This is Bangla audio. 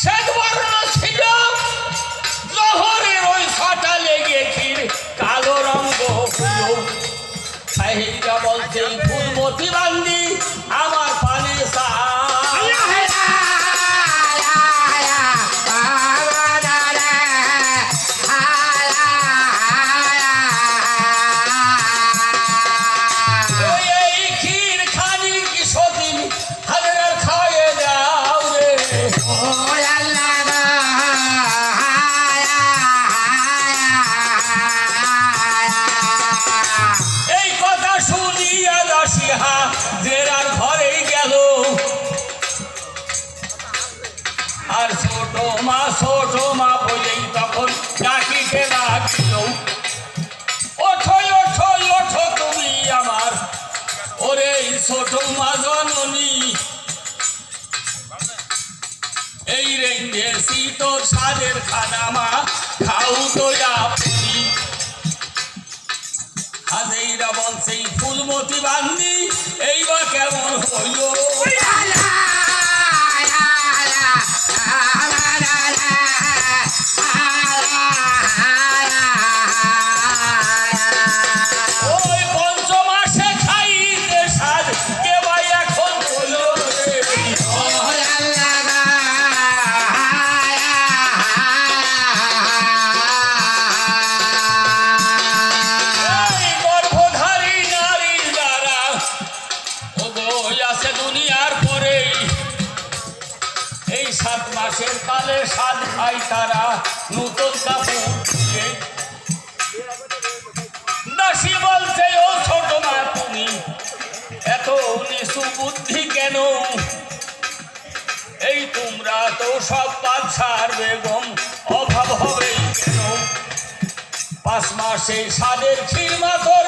শ্বেত বর্ণ ছিল। জহরের ওই ছটা লেগে ক্ষীর কালো রঙ্গ হলো সাহিরা বলছে ফুলমতি বান্দি, আমার মা ছোট মা বলেই তখন ডাকিতে ডাকিল ওঠো ওঠো এই রেঞ্জের শীতর ফুলমতি বান্দি মাসের কালে সাত খাই তারা, নূতন বলছে, ও ছোট মা তুমি, এত নিশু বুদ্ধি কেন? এই তোমরা তো সব বাদশার বেগম, অভাব হবে কেন? পাঁচ মাসে সাদের ক্ষীর মাথর